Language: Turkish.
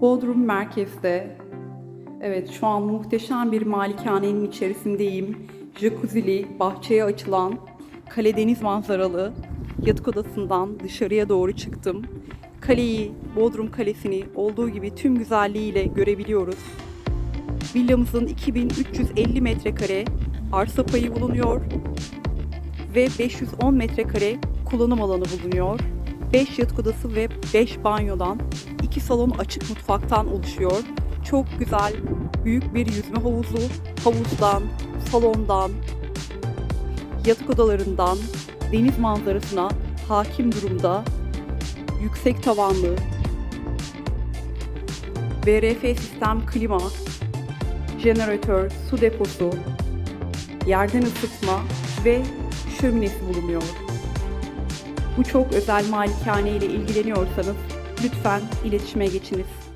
Bodrum merkezde. Evet şu an muhteşem bir malikanenin içerisindeyim. Jacuzzi'li, bahçeye açılan, kale deniz manzaralı yatak odasından dışarıya doğru çıktım. Kaleyi, Bodrum Kalesi'ni olduğu gibi tüm güzelliğiyle görebiliyoruz. Villamızın 2350 metrekare arsa payı bulunuyor ve 510 metrekare kullanım alanı bulunuyor. 5 yatak odası ve 5 banyodan, 2 salon açık mutfaktan oluşuyor. Çok güzel, büyük bir yüzme havuzu, havuzdan, salondan, yatak odalarından deniz manzarasına hakim durumda. Yüksek tavanlı, VRF sistem klima, jeneratör, su deposu, yerden ısıtma ve şöminesi bulunuyor. Bu çok özel malikane ile ilgileniyorsanız lütfen iletişime geçiniz.